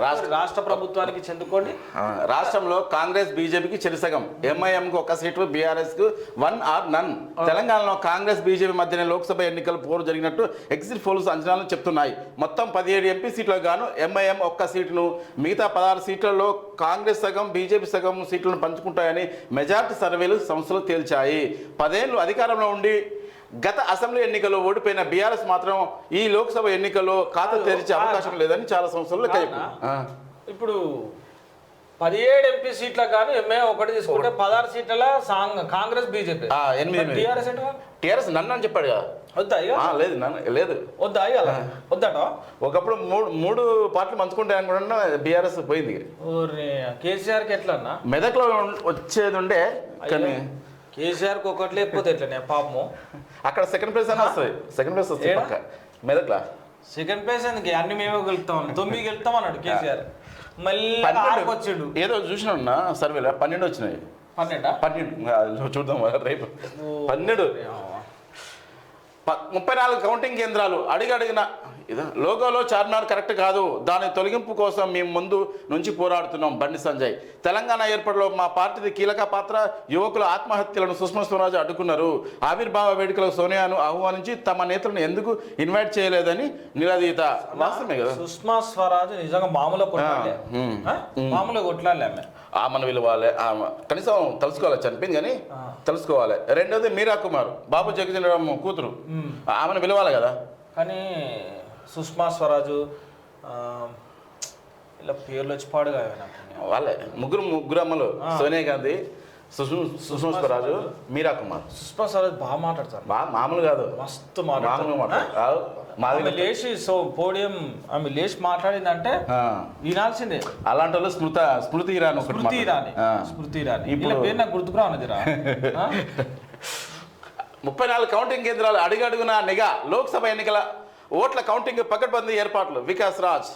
రాష్ట్ర రాష్ట్ర ప్రభుత్వానికి చెందుకోండి. రాష్ట్రంలో కాంగ్రెస్ బీజేపీకి చెరిసగం ఎంఐఎంకు ఒక సీటు బీఆర్ఎస్కు వన్ ఆర్ నన్ తెలంగాణలో కాంగ్రెస్ బీజేపీ మధ్యన లోక్సభ ఎన్నికల పోరు జరిగినట్టు ఎగ్జిట్ పోల్స్ అంచనాలు చెప్తున్నాయి. మొత్తం పదిహేడు ఎంపీ సీట్లకు గాను ఎంఐఎం ఒక్క సీటును మిగతా పదహారు సీట్లలో కాంగ్రెస్ సగం బీజేపీ సగం సీట్లను పంచుకుంటాయని మెజార్టీ సర్వేలు సంస్థలు తేల్చాయి. పదేళ్ళు అధికారంలో ఉండి గత అసెంబ్లీ ఎన్నికల్లో ఓడిపోయిన బీఆర్ఎస్ మాత్రం ఈ లోక్సభ ఎన్నికల్లో ఖాతా తెరిచే అవకాశం లేదని చాలా చెప్పాయి. ఆ. ఇప్పుడు పదిహేడు ఎంపీ సీట్లకు గాను ఎంఏ ఒకటి తీసుకుంటే పదహారు సీట్ల సాంగ్ కాంగ్రెస్ బీజేపీ. టీఆర్ఎస్ నన్ను అని చెప్పాడు కదా. వద్దా లేదు నన్ను లేదు. వద్దా వద్దట? ఒకప్పుడు మూడు మూడు పార్టీలు పంచుకుంటాయి అనుకుంటున్నా బీఆర్ఎస్ పోయింది ఓరే కేసీఆర్కి ఎట్లా మెదక్లో వచ్చేది ఉండే కానీ కేసీఆర్కి ఒకటి లేకపోతే ఎట్లనే పాపము. అక్కడ సెకండ్ ప్లేస్ అని వస్తుంది. సెకండ్ ప్లేస్ వస్తుంది ఏడా? పక్క. మెదక్లా? సెకండ్ ప్లేస్ ఎందుకు? అన్ని మేమే గెలుస్తాం తొమ్మిది గెలుస్తాం అన్నాడు కేసీఆర్. మళ్ళీ. ఆరుకు వచ్చాడు ఏదో చూసిన సర్వేలో పన్నెండు వచ్చినాయి. పన్నెండా? పన్నెండు. ఆ, చూద్దాం రేపు. పన్నెండు. ప- ముప్పై నాలుగు కౌంటింగ్ కేంద్రాలు. అడిగడిగిన ఇదా? లోగోలో చార్మినార్ కరెక్ట్ కాదు. దాని తొలగింపు కోసం మేము ముందు నుంచి పోరాడుతున్నాం బండి సంజయ్. తెలంగాణ ఏర్పాటులో మా పార్టీది కీలక పాత్ర యువకుల ఆత్మహత్యలను సుష్మా స్వరాజ్ అడ్డుకున్నారు. ఆవిర్భావ వేడుకలకు సోనియాను ఆహ్వానించి తమ నేతలను ఎందుకు ఇన్వైట్ చేయలేదని నిలదీత. వాస్తవమే కదా? సుష్మా స్వరాజ్ నిజంగా ఆ? మామూలుగా కొట్లాడలే ఆమె. ఆమెను పిలవాలి ఆమె కనీసం తెలుసుకోవాలి? చనిపోయింది కానీ తెలుసుకోవాలి. రెండోది మీరా కుమార్. బాబు జగజీవన్ కూతురు. ఆమెను పిలవాలి కదా? కానీ సుష్మా స్వరాజు ఇలా పేర్లు వచ్చి పాడుగా వాళ్ళే ముగ్గురు ముగ్గురు అమ్మలు సోనియా గాంధీ సుష్మా స్వరాజు. మీరా కుమార్. సుష్మా స్వరాజ్ బాగా మాట్లాడతారు. బా మామూలు కాదు. మస్తు మాట్లాడు మాది లేచి సో పోడియం ఆమె లేచి మాట్లాడిందంటే వినాల్సిందే. అలాంటి వాళ్ళు స్మృత స్మృతి ఇరాన్ స్మృతి ఇరానీ. స్మృతి ఇరానీ. ఇప్పుడు- పేరు నాకు గుర్తుకురా ఉన్నదిరా ఆ? ముప్పై నాలుగు కౌంటింగ్ కేంద్రాలు అడుగడుగున నిఘా లోక్సభ ఎన్నికల ఓట్ల కౌంటింగ్ పకడ్బందీ ఏర్పాట్లు. వికాస్ రాజ్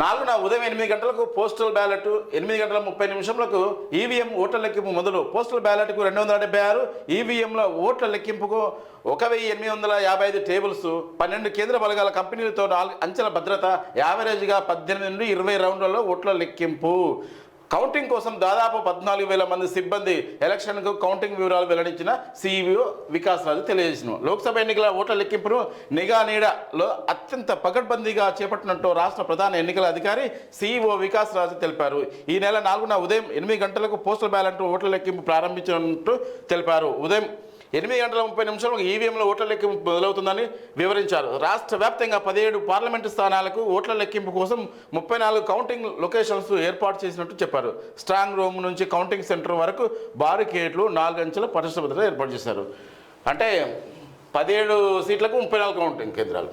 నాలుగున ఉదయం ఎనిమిది గంటలకు పోస్టల్ బ్యాలెట్ ఎనిమిది గంటల ముప్పై నిమిషంలకు ఈవీఎం ఓట్ల లెక్కింపు మొదలు. పోస్టల్ బ్యాలెట్కు రెండు వందల డెబ్బై ఆరు ఈవీఎంల ఓట్ల లెక్కింపుకు ఒక వెయ్యి ఎనిమిది వందల యాభై ఐదు టేబుల్స్ పన్నెండు కేంద్ర బలగాల కంపెనీలతో నాలుగు అంచెల భద్రత యావరేజ్గా పద్దెనిమిది నుండి ఇరవై రౌండ్లలో ఓట్ల లెక్కింపు. కౌంటింగ్ కోసం దాదాపు పద్నాలుగు వేల మంది సిబ్బంది ఎలక్షన్కు కౌంటింగ్ వివరాలు వెల్లడించిన సీఈఓ వికాస్ రాజు తెలియజేసిన లోక్సభ ఎన్నికల ఓట్ల లెక్కింపును నిఘా నీడలో అత్యంత పకడ్బందీగా చేపట్టినట్టు రాష్ట్ర ప్రధాన ఎన్నికల అధికారి సీఈఓ వికాస్ రాజు తెలిపారు. ఈ నెల నాలుగున ఉదయం ఎనిమిది గంటలకు పోస్టల్ బ్యాలెట్ ఓట్ల లెక్కింపు ప్రారంభించినట్టు తెలిపారు. ఉదయం ఎనిమిది గంటల ముప్పై నిమిషాలకు ఈవీఎంలో ఓట్ల లెక్కింపు మొదలవుతుందని వివరించారు. రాష్ట్ర వ్యాప్తంగా పదిహేడు పార్లమెంటు స్థానాలకు ఓట్ల లెక్కింపు కోసం ముప్పై నాలుగు కౌంటింగ్ లొకేషన్స్ ఏర్పాటు చేసినట్టు చెప్పారు. స్ట్రాంగ్ రూమ్ నుంచి కౌంటింగ్ సెంటర్ వరకు బారికేట్లు నాలుగు అంచెల పరిశుభ్రత ఏర్పాటు చేశారు. అంటే పదిహేడు సీట్లకు ముప్పై నాలుగు కౌంటింగ్ కేంద్రాలు.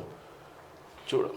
చూడు.